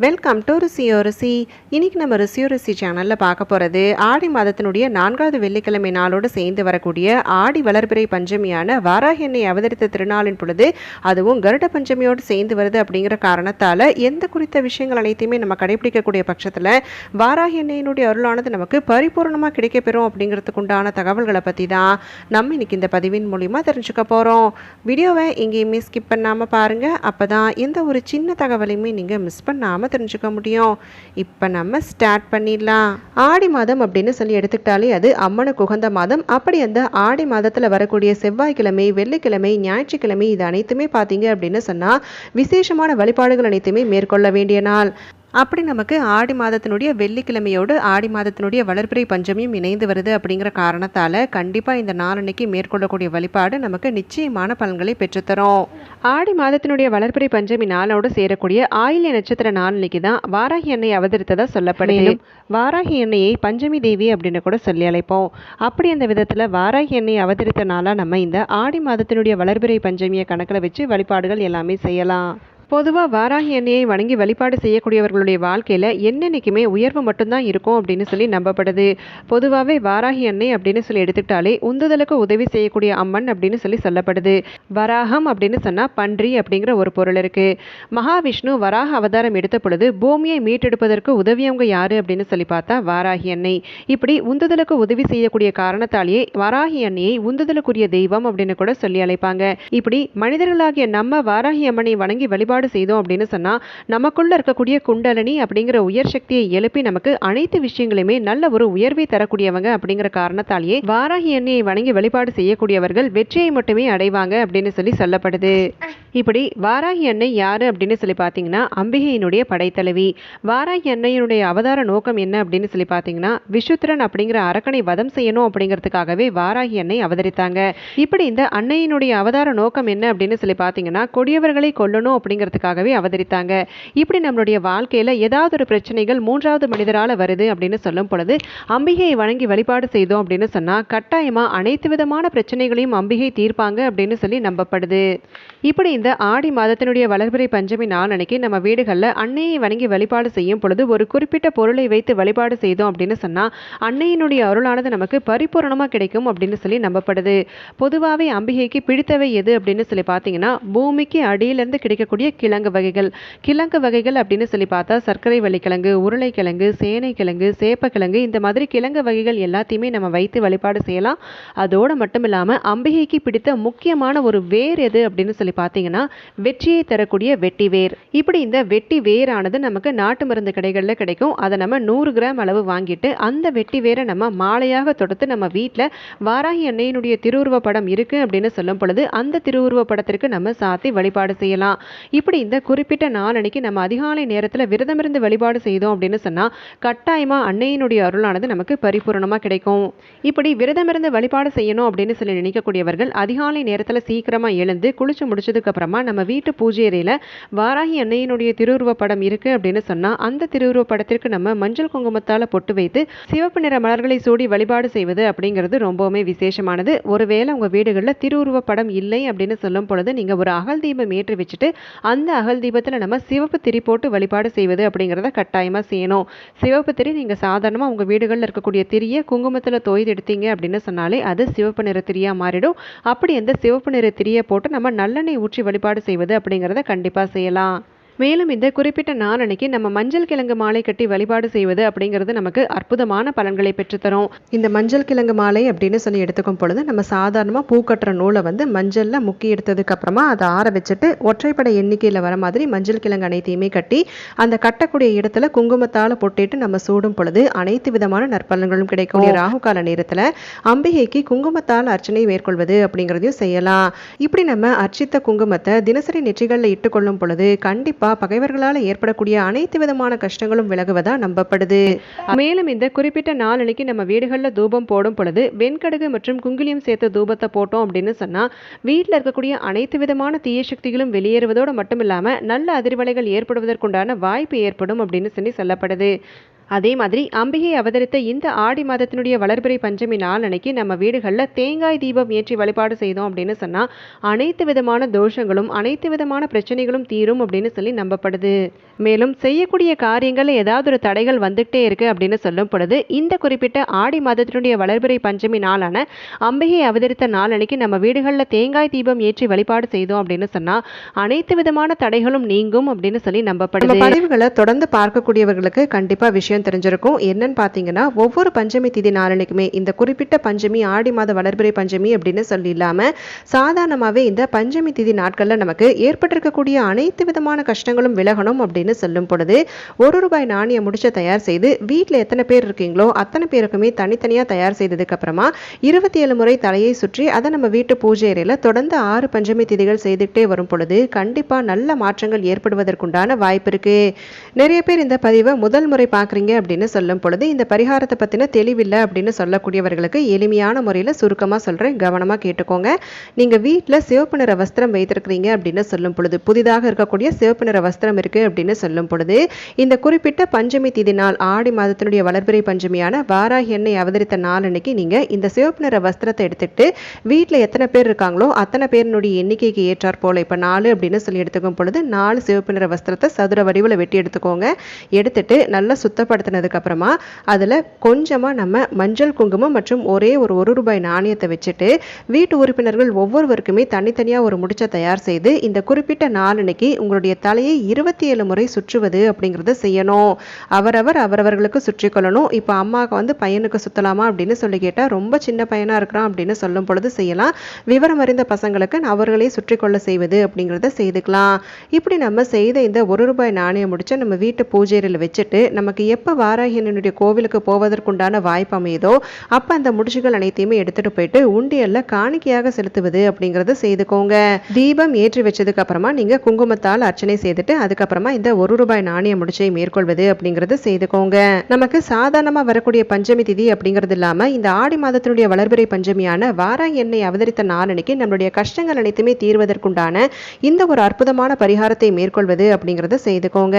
Welcome to ருசியோ ருசி இன்னைக்கு நம்ம ருசியோ ருசி சேனலில் பார்க்க போகிறது ஆடி மாதத்தினுடைய நான்காவது வெள்ளிக்கிழமை நாளோடு சேர்ந்து வரக்கூடிய ஆடி வளர்பிறை பஞ்சமியான வாராகெண்ணை அவதரித்த திருநாளின் பொழுது அதுவும் கருட பஞ்சமியோடு சேர்ந்து வருது அப்படிங்கிற காரணத்தால் எந்த குறித்த விஷயங்கள் அனைத்தையுமே நம்ம கடைபிடிக்கக்கூடிய பட்சத்தில் வாராகெண்ணையினுடைய அருளானது நமக்கு பரிபூர்ணமாக கிடைக்கப்பெறும் அப்படிங்கிறதுக்கு உண்டான தகவல்களை பற்றி தான் நம்ம இன்னைக்கு இந்த பதிவின் மூலிமா தெரிஞ்சுக்க போகிறோம் வீடியோவை எங்கேயுமே ஸ்கிப் பண்ணாமல் பாருங்கள் அப்போ தான் எந்த ஒரு சின்ன தகவலையுமே நீங்கள் மிஸ் பண்ணாமல் தெரிஞ்சுக்க முடியும். இப்போ நம்ம ஸ்டார்ட் பண்ணிடலாம். ஆடி மாதம் அப்படின்னு சொல்லி எடுத்துக்கிட்டாலே அது அம்மனுக்கு உகந்த மாதம். அப்படி அந்த ஆடி மாதத்தில் வரக்கூடிய செவ்வாய்க்கிழமை வெள்ளிக்கிழமை ஞாயிற்றுக்கிழமை இது அனைத்துமே பார்த்தீங்க அப்படின்னு சொன்னால் விசேஷமான வழிபாடுகள் அனைத்துமே மேற்கொள்ள வேண்டிய நாள். அப்படி நமக்கு ஆடி மாதத்தினுடைய வெள்ளிக்கிழமையோடு ஆடி மாதத்தினுடைய வளர்பிறை பஞ்சமியும் இணைந்து வருது அப்படிங்கிற காரணத்தால் கண்டிப்பாக இந்த நாளன்னைக்கு மேற்கொள்ளக்கூடிய வழிபாடு நமக்கு நிச்சயமான பலன்களை பெற்றுத்தரும். ஆடி மாதத்தினுடைய வளர்பிறை பஞ்சமி நாளோடு சேரக்கூடிய ஆயில்ய நட்சத்திர நாளன்னைக்கு தான் வாராகி எண்ணெய் அவதரித்ததா சொல்லப்படுது. வாராகி எண்ணெயை பஞ்சமி தேவி அப்படின்னு கூட சொல்லி அழைப்போம். அப்படி அந்த விதத்தில் வாராகி எண்ணெய் அவதரித்த நாளாக நம்ம இந்த ஆடி மாதத்தினுடைய வளர்பிறை பஞ்சமியை கணக்கில் வச்சு வழிபாடுகள் எல்லாமே செய்யலாம். பொதுவாக வாராகி எண்ணெயை வணங்கி வழிபாடு செய்யக்கூடியவர்களுடைய வாழ்க்கையில் என்னென்னைக்குமே உயர்வு மட்டும்தான் இருக்கும் அப்படின்னு சொல்லி நம்பப்படுது. பொதுவாகவே வாராகி எண்ணெய் அப்படின்னு சொல்லி எடுத்துக்கிட்டாலே உந்துதலுக்கு உதவி செய்யக்கூடிய அம்மன் அப்படின்னு சொல்லி சொல்லப்படுது. வராகம் அப்படின்னு சொன்னால் பன்றி அப்படிங்கிற ஒரு பொருள் இருக்குது மகாவிஷ்ணு வராக அவதாரம் எடுத்த பொழுது பூமியை மீட்டெடுப்பதற்கு உதவியவங்க யார் அப்படின்னு சொல்லி பார்த்தா வாராகி எண்ணெய் இப்படி உந்துதலுக்கு உதவி செய்யக்கூடிய காரணத்தாலேயே வாராகி எண்ணெயை உந்துதலுக்குரிய தெய்வம் அப்படின்னு கூட சொல்லி அழைப்பாங்க. இப்படி மனிதர்களாகிய நம்ம வாராகி அம்மனை வணங்கி வழிபாடு செய்தோம் அப்படின்னு சொன்னால் நமக்குள்ள இருக்கக்கூடிய குண்டலினி அப்படிங்கிற உயர் சக்தியை எழுப்பி நமக்கு அனைத்து விஷயங்களையுமே நல்ல ஒரு உயர்வை தரக்கூடியவங்க அப்படிங்கிற காரணத்தாலேயே வாராகி எண்ணெயை வணங்கி வழிபாடு செய்யக்கூடியவர்கள் வெற்றியை மட்டுமே அடைவாங்க அப்படின்னு சொல்லி சொல்லப்படுது. இப்படி வாராகி எண்ணெய் யாரு அப்படின்னு சொல்லி பார்த்தீங்கன்னா அம்பிகையினுடைய படைத்தலைவி. வாராகி எண்ணெயினுடைய அவதார நோக்கம் என்ன அப்படின்னு சொல்லி பார்த்தீங்கன்னா விசுத்திரன் அப்படிங்கிற அரக்கனை வதம் செய்யணும் அப்படிங்கிறதுக்காகவே வாராகி எண்ணெய் அவதரித்தாங்க. இப்படி இந்த அன்னையினுடைய அவதார நோக்கம் என்ன அப்படின்னு சொல்லி பார்த்தீங்கன்னா கொடியவர்களை கொல்லணும் அப்படிங்கிறதுக்காகவே அவதரித்தாங்க. இப்படி நம்மளுடைய வாழ்க்கையில் ஏதாவது ஒரு பிரச்சனைகள் மூன்றாவது மனிதரால் வருது அப்படின்னு சொல்லும் பொழுது அம்பிகையை வணங்கி வழிபாடு செய்தோம் அப்படின்னு சொன்னால் கட்டாயமாக அனைத்து விதமான பிரச்சனைகளையும் அம்பிகை தீர்ப்பாங்க அப்படின்னு சொல்லி நம்பப்படுது. இப்படி இந்த ஆடி மாதத்தினுடைய வளர்பிறை பஞ்சமி நாள் அன்னைக்கு நம்ம வீடுகளில் அன்னையை வணங்கி வழிபாடு செய்யும் பொழுது ஒரு குறிப்பிட்ட பொருளை வைத்து வழிபாடு செய்தோம் அப்படின்னு சொன்னால் அன்னையினுடைய அருளானது நமக்கு பரிபூரணமாக கிடைக்கும் அப்படின்னு சொல்லி நம்பப்படுது. பொதுவாகவே அம்பிகைக்கு பிடித்தவை எது அப்படின்னு சொல்லி பார்த்தீங்கன்னா பூமிக்கு அடியிலிருந்து கிடைக்கக்கூடிய கிழங்கு வகைகள். கிழங்கு வகைகள் அப்படின்னு சொல்லி பார்த்தா சர்க்கரை வள்ளிக்கிழங்கு உருளைக்கிழங்கு சேனைக்கிழங்கு சேப்பக்கிழங்கு இந்த மாதிரி கிழங்கு வகைகள் எல்லாத்தையுமே நம்ம வைத்து வழிபாடு செய்யலாம். அதோடு மட்டும் இல்லாமல் அம்பிகைக்கு பிடித்த முக்கியமான ஒரு வேர் எது அப்படின்னு சொல்லி பார்த்தீங்கன்னா வெற்றியை தரக்கூடிய வெட்டி வேர். இப்படி இந்த வெட்டி வேரானது நமக்கு நாட்டு மருந்து கடைகளில் கிடைக்கும். அதை நம்ம நூறு கிராம் அளவு வாங்கிட்டு அந்த வெட்டி வேரை நம்ம மாலையாக தொடுத்து நம்ம வீட்டில் வாராகி அன்னையினுடைய திருவுருவ படம் இருக்கு அப்படின்னு சொல்லும் பொழுது அந்த திருவுருவ படத்திற்கு நம்ம சாத்தி வழிபாடு செய்யலாம். இப்படி இந்த குறிப்பிட்ட நாளன்னைக்கு நம்ம அதிகாலை நேரத்தில் விரதமிருந்து வழிபாடு செய்தோம் அப்படின்னு சொன்னால் கட்டாயமாக அன்னையினுடைய அருளானது நமக்கு பரிபூர்ணமாக கிடைக்கும். இப்படி விரதமிருந்து வழிபாடு செய்யணும் அப்படின்னு சொல்லி நினைக்கக்கூடியவர்கள் அதிகாலை நேரத்தில் சீக்கிரமாக எழுந்து குளிச்சு முடிச்சதுக்கு அப்புறமா நம்ம வீட்டு பூஜை அறையில் வாராகி அன்னையினுடைய திருவுருவ படம் இருக்கு அப்படின்னு சொன்னால் அந்த திருவுருவ படத்திற்கு நம்ம மஞ்சள் குங்குமத்தால் பொட்டு வைத்து சிவப்பு நிற மலர்களை சூடி வழிபாடு செய்வது அப்படிங்கிறது ரொம்பவுமே விசேஷமானது. ஒருவேளை உங்கள் வீடுகளில் திருவுருவ படம் இல்லை அப்படின்னு சொல்லும் பொழுது நீங்கள் ஒரு அகல் தீபம் ஏற்றி வச்சுட்டு அந்த அகல் தீபத்தில் நம்ம சிவப்பு திரி போட்டு வழிபாடு செய்வது அப்படிங்கிறத கட்டாயமாக செய்யணும். சிவப்பு திரி நீங்கள் சாதாரணமாக உங்கள் வீடுகளில் இருக்கக்கூடிய திரியை குங்குமத்தில் தொய்து எடுத்தீங்க அப்படின்னு சொன்னாலே அது சிவப்பு நிற திரியாக மாறிடும். அப்படி அந்த சிவப்பு நிற திரியை போட்டு நம்ம நல்லெண்ணெய் ஊற்றி வழிபாடு செய்வது அப்படிங்கிறத கண்டிப்பாக செய்யலாம். மேலும் இந்த குறிப்பிட்ட நாள் அன்னைக்கு நம்ம மஞ்சள் கிழங்கு மாலை கட்டி வழிபாடு செய்வது அப்படிங்கிறது நமக்கு அற்புதமான பலன்களை பெற்றுத்தரும். இந்த மஞ்சள் கிழங்கு மாலை அப்படின்னு சொல்லி எடுத்துக்கும் பொழுது நம்ம சாதாரணமாக பூ கட்டுற நூலை வந்து மஞ்சளில் முக்கி எடுத்ததுக்கு அப்புறமா அதை ஆற வச்சுட்டு ஒற்றைப்படை எண்ணிக்கையில் வர மாதிரி மஞ்சள் கிழங்கு அனைத்தையுமே கட்டி அந்த கட்டக்கூடிய இடத்துல குங்குமத்தால் பொட்டிட்டு நம்ம சூடும் பொழுது அனைத்து விதமான நற்பலன்களும் கிடைக்கும் ராகு கால நேரத்தில் அம்பிகைக்கு குங்குமத்தால் அர்ச்சனை மேற்கொள்வது அப்படிங்கிறதையும் செய்யலாம். இப்படி நம்ம அர்ச்சித்த குங்குமத்தை தினசரி நெற்றிகளில் இட்டுக்கொள்ளும் பொழுது கண்டிப்பாக பகைவர்களால் ஏற்படக்கூடிய அனைத்து விதமான கஷ்டங்களும் விலகுவதா நம்பப்படுது. மேலும் இந்த குறிப்பிட்ட நாளனைக்கு நம்ம வீடுகளில் தூபம் போடும் பொழுது வெண்கடுகு மற்றும் குங்குலியம் சேர்த்த தூபத்தை போட்டோம் அப்படின்னு சொன்னால் வீட்டில் இருக்கக்கூடிய அனைத்து விதமான தீய சக்திகளும் வெளியேறுவதோடு மட்டும் இல்லாமல் நல்ல அதிர்வலைகள் ஏற்படுவதற்குண்டான வாய்ப்பு ஏற்படும் அப்படின்னு சொல்லி சொல்லப்படுது. அதே மாதிரி அம்பிகை அவதரித்த இந்த ஆடி மாதத்தினுடைய வளர்பிறை பஞ்சமி நாள் அன்னைக்கு நம்ம வீடுகளில் தேங்காய் தீபம் ஏற்றி வழிபாடு செய்தோம் அப்படின்னு சொன்னால் அனைத்து விதமான தோஷங்களும் அனைத்து விதமான பிரச்சனைகளும் தீரும் அப்படின்னு சொல்லி நம்பப்படுது. மேலும் செய்யக்கூடிய காரியங்களில் ஏதாவது ஒரு தடைகள் வந்துகிட்டே இருக்கு அப்படின்னு சொல்லப்படுது இந்த குறிப்பிட்ட ஆடி மாதத்தினுடைய வளர்பிறை பஞ்சமி நாளான அம்பிகை அவதரித்த நாள் அன்னைக்கு நம்ம வீடுகளில் தேங்காய் தீபம் ஏற்றி வழிபாடு செய்தோம் அப்படின்னு சொன்னால் அனைத்து விதமான தடைகளும் நீங்கும் அப்படின்னு சொல்லி நம்பப்படுது. பதிவுகளை தொடர்ந்து பார்க்கக்கூடியவர்களுக்கு கண்டிப்பாக விஷயம் தெரிஞ்சிருக்கும். என்னன்னு பார்த்தீங்கன்னா ஒவ்வொரு பஞ்சமி திதி நாளனைக்குமே இந்த குறிப்பிட்ட பஞ்சமி ஆடி மாத வளர்பிறை பஞ்சமி அப்படின்னு சொல்லி இல்லாமல் சாதாரணமாகவே இந்த பஞ்சமி திதி நாட்களில் நமக்கு ஏற்பட்டிருக்கக்கூடிய அனைத்து விதமான கஷ்டங்களும் விலகணும் அப்படின்னு சொல்லும் பொழுது ஒரு ரூபாய் நாணயம் முடிச்ச தயார் செய்து வீட்டில் எத்தனை பேர் இருக்கீங்களோ அத்தனை பேருக்குமே தனித்தனியாக தயார் செய்ததுக்கு அப்புறமா இருபத்தி ஏழு முறை தலையை சுற்றி அதை நம்ம வீட்டு பூஜை அறையில் தொடர்ந்து ஆறு பஞ்சமி திதிகள் செய்துக்கிட்டே வரும் பொழுது கண்டிப்பாக நல்ல மாற்றங்கள் ஏற்படுவதற்குண்டான வாய்ப்பு இருக்கு. நிறைய பேர் இந்த பதிவை முதல் முறை பார்க்குறீங்க அப்படின்னு சொல்லும் பொழுது இந்த பரிகாரத்தை பற்றின தெளிவில்லை அப்படின்னு சொல்லக்கூடியவர்களுக்கு எளிமையான முறையில் சுருக்கமாக சொல்கிறேன் கவனமாக கேட்டுக்கோங்க. நீங்கள் வீட்டில் சிவப்பு நிற வஸ்திரம் வைத்திருக்கிறீங்க அப்படின்னு சொல்லும் பொழுது புதிதாக இருக்கக்கூடிய சிவப்பு நிற வஸ்திரம் இருக்குது அப்படின்னு சொல்லும் பொழுது இந்த குறிப்பிட்ட பஞ்சமி திதி நாள் ஆடி மாதத்தினுடைய வளர்பிறை பஞ்சமியான வாராகி எண்ணெய் அவதரித்த நாள் அன்னைக்கு நீங்கள் இந்த சிவப்பு நிற வஸ்திரத்தை எடுத்துக்கிட்டு வீட்டில் எத்தனை பேர் இருக்காங்களோ அத்தனை பேரினுடைய எண்ணிக்கைக்கு ஏற்றாற் போல. இப்போ நாலு அப்படின்னு சொல்லி எடுத்துக்கும் பொழுது நாலு சிவப்பு நிற வஸ்திரத்தை சதுர வடிவில் வெட்டி எடுத்துக்கோங்க. எடுத்துட்டு நல்லா சுத்த அப்புறமா அதில் கொஞ்சமாக நம்ம மஞ்சள் குங்குமம் மற்றும் ஒரே ஒரு ஒரு ரூபாய் நாணயத்தை வச்சுட்டு வீட்டு உறுப்பினர்கள் ஒவ்வொருவருக்குமே தனித்தனியாக ஒரு முடிச்ச தயார் செய்து இந்த குறிப்பிட்ட நாளன்னைக்கு உங்களுடைய தலையை இருபத்தி ஏழு முறை சுற்றுவது அப்படிங்கிறத செய்யணும். அவரவர் அவரவர்களுக்கு சுற்றிக்கொள்ளணும் இப்போ அம்மாவுக்கு வந்து பையனுக்கு சுற்றலாமா அப்படின்னு சொல்லி கேட்டால் ரொம்ப சின்ன பையனாக இருக்கிறான் அப்படின்னு சொல்லும் பொழுது செய்யலாம். விவரம் அறிந்த பசங்களுக்கு அவர்களே சுற்றிக்கொள்ள செய்வது அப்படிங்கிறத செய்துக்கலாம். இப்படி நம்ம செய்த இந்த ஒரு ரூபாய் நாணயம் முடிச்சு நம்ம வீட்டு பூஜையில் வச்சுட்டு நமக்கு எப்போ வாராகியனுடைய கோவிலுக்கு போவதற்குண்டான வாய்ப்பு அமையுதோ அப்போ அந்த முடிச்சுகள் அனைத்தையுமே எடுத்துகிட்டு போயிட்டு உண்டியலில் காணிக்கையாக செலுத்துவது அப்படிங்கிறத செய்துக்கோங்க. தீபம் ஏற்றி வச்சதுக்கு அப்புறமா நீங்கள் குங்குமத்தால் அர்ச்சனை செய்துட்டு அதுக்கப்புறமா இந்த ஒரு ரூபாய் நாணய முடிச்சை மேற்கொள்வது அப்படிங்கிறது செய்துக்கோங்க. நமக்கு சாதாரணமாக வரக்கூடிய பஞ்சமி திதி அப்படிங்கிறது இல்லாமல் இந்த ஆடி மாதத்தினுடைய வளர்பிறை பஞ்சமியான வாராகி எண்ணெய் அவதரித்த நாளன்னைக்கு நம்மளுடைய கஷ்டங்கள் அனைத்துமே தீர்வதற்குண்டான இந்த ஒரு அற்புதமான பரிகாரத்தை மேற்கொள்வது அப்படிங்கிறத செய்துக்கோங்க.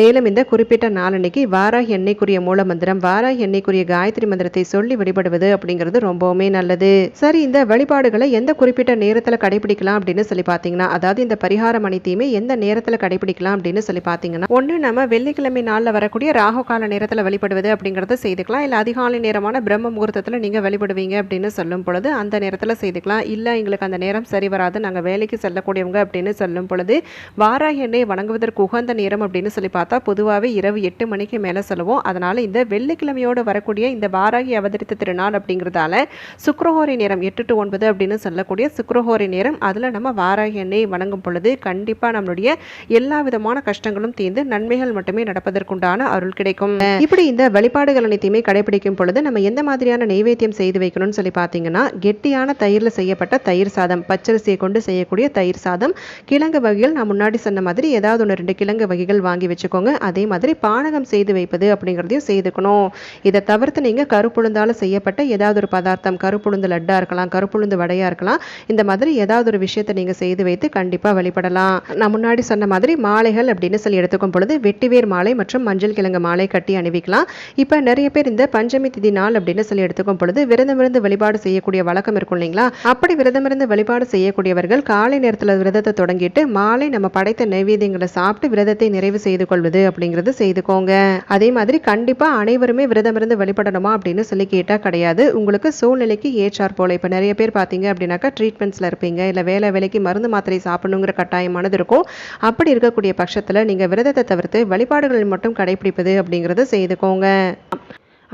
மேலும் இந்த குறிப்பிட்ட நாளன்னைக்கு வாராகி எண்ணெய்க்குரிய மூல மந்திரம் வாராகி எண்ணெய்க்குரிய காயத்ரி மந்திரத்தை சொல்லி வழிபடுவது அப்படிங்கிறது ரொம்பவுமே நல்லது. சரி இந்த வழிபாடுகளை எந்த குறிப்பிட்ட நேரத்தில் கடைபிடிக்கலாம் அப்படின்னு சொல்லி பார்த்தீங்கன்னா அதாவது இந்த பரிகாரம் அனைத்தையுமே எந்த நேரத்தில் கடைபிடிக்கலாம் அப்படின்னு சொல்லி பார்த்தீங்கன்னா ஒன்று நம்ம வெள்ளிக்கிழமை நாளில் வரக்கூடிய ராகு கால நேரத்தில் வழிபடுவது அப்படிங்கிறத செய்துக்கலாம். இல்லை அதிகாலை நேரமான பிரம்ம முகூர்த்தத்தில் நீங்கள் வழிபடுவீங்க அப்படின்னு சொல்லும் பொழுது அந்த நேரத்தில் செய்துக்கலாம். இல்லை எங்களுக்கு அந்த நேரம் சரி வராது நாங்கள் வேலைக்கு செல்லக்கூடியவங்க அப்படின்னு சொல்லும் பொழுது வாராக எண்ணெய் வணங்குவதற்கு உகந்த நேரம் அப்படின்னு சொல்லி பார்த்தா பொதுவாகவே இரவு எட்டு மணிக்கு மேலே சொல்லுவோம்? அதனால் இந்த வெள்ளிக்கிழமையோடு வரக்கூடிய இந்த வாராகி அவதரித்த திருநாள் அப்படிங்கிறதால சுக்கரஹோரி நேரம் எட்டு டு ஒன்பது அப்படின்னு சொல்லக்கூடிய சுக்கரஹோரி நேரம் அதில் நம்ம வாராகி எண்ணெய் வணங்கும் பொழுது கண்டிப்பாக நம்மளுடைய எல்லா விதமான கஷ்டங்களும் தீர்ந்து நன்மைகள் மட்டுமே நடப்பதற்குண்டான அருள் கிடைக்கும். இப்படி இந்த வழிபாடுகள் அனைத்தையுமே கடைபிடிக்கும் பொழுது நம்ம எந்த மாதிரியான நெய்வேத்தியம் செய்து வைக்கணும்னு சொல்லி பார்த்தீங்கன்னா கெட்டியான தயிரில் செய்யப்பட்ட தயிர் சாதம் பச்சரிசியை கொண்டு செய்யக்கூடிய தயிர் சாதம் கிழங்கு வகைகள் நான் முன்னாடி சொன்ன மாதிரி ஏதாவது ஒன்று ரெண்டு கிழங்கு வகைகள் வாங்கி வச்சுக்கோங்க. அதே மாதிரி பானகம் செய்து வைப்பது அப்படிங்கிறதையும் செய்துக்கணும். இதை தவிர்த்து நீங்கள் கருப்புழுந்தால் செய்யப்பட்ட ஏதாவது ஒரு பதார்த்தம் கருப்புழுந்து லட்டாக இருக்கலாம் கருப்புழுந்து வடையாக இருக்கலாம் இந்த மாதிரி ஏதாவது ஒரு விஷயத்தை நீங்கள் செய்து வைத்து கண்டிப்பாக வழிபடலாம். நான் முன்னாடி சொன்ன மாதிரி மாலைகள் அப்படின்னு சொல்லி எடுத்துக்கும் பொழுது வெட்டிவேர் மாலை மற்றும் மஞ்சள் கிழங்கு மாலை கட்டி அணிவிக்கலாம். இப்போ நிறைய பேர் இந்த பஞ்சமி திதி நாள் அப்படின்னு சொல்லி எடுத்துக்கும் பொழுது விரதமிருந்து வழிபாடு செய்யக்கூடிய வழக்கம் இருக்கும் இல்லைங்களா? அப்படி விரதமிருந்து வழிபாடு செய்யக்கூடியவர்கள் காலை நேரத்தில் விரதத்தை தொடங்கிட்டு மாலை நம்ம படைத்த நைவேத்தியங்களை சாப்பிட்டு விரதத்தை நிறைவு செய்து கொள்வது அப்படிங்கிறது செய்துக்கோங்க. அதே மாதிரி கண்டிப்பாக அனைவருமே விரதமிருந்து வழிபடணுமா அப்படின்னு சொல்லி கேட்டால் கிடையாது. உங்களுக்கு சூழ்நிலைக்கு ஏற்றார் போல. இப்போ நிறைய பேர் பார்த்தீங்க அப்படின்னாக்கா ட்ரீட்மெண்ட்ஸில் இருப்பீங்க. இல்லை வேலை வேலைக்கு மருந்து மாத்திரை சாப்பிடணுங்கிற கட்டாயமானது இருக்கும். அப்படி இருக்கக்கூடிய பட்சத்தில் நீங்கள் விரதத்தை தவிர்த்து வழிபாடுகளை மட்டும் கடைபிடிப்பது அப்படிங்கிறத செய்துக்கோங்க.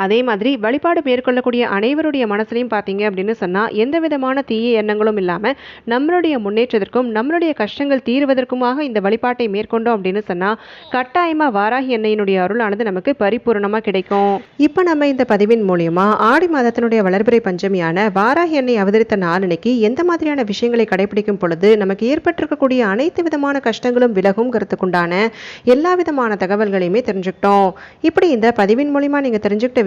அதே மாதிரி வழிபாடு மேற்கொள்ளக்கூடிய அனைவருடைய மனசுலையும் பார்த்தீங்க அப்படின்னு சொன்னால் எந்த விதமான தீய எண்ணங்களும் இல்லாமல் நம்மளுடைய முன்னேற்றத்திற்கும் நம்மளுடைய கஷ்டங்கள் தீர்வதற்குமாக இந்த வழிபாட்டை மேற்கொண்டோம் அப்படின்னு சொன்னால் கட்டாயமாக வாராகி எண்ணெயினுடைய அருளானது நமக்கு பரிபூரணமாக கிடைக்கும். இப்போ நம்ம இந்த பதிவின் மூலியமா ஆடி மாதத்தினுடைய வளர்பிறை பஞ்சமியான வாராகி எண்ணெய் அவதரித்த நாளனைக்கு எந்த மாதிரியான விஷயங்களை கடைபிடிக்கும் பொழுது நமக்கு ஏற்பட்டிருக்கக்கூடிய அனைத்து விதமான கஷ்டங்களும் விலகுங்கிறதுக்குண்டான எல்லா விதமான தகவல்களையுமே தெரிஞ்சுக்கிட்டோம். இப்படி இந்த பதிவின் மூலியமா நீங்கள் தெரிஞ்சுக்கிட்ட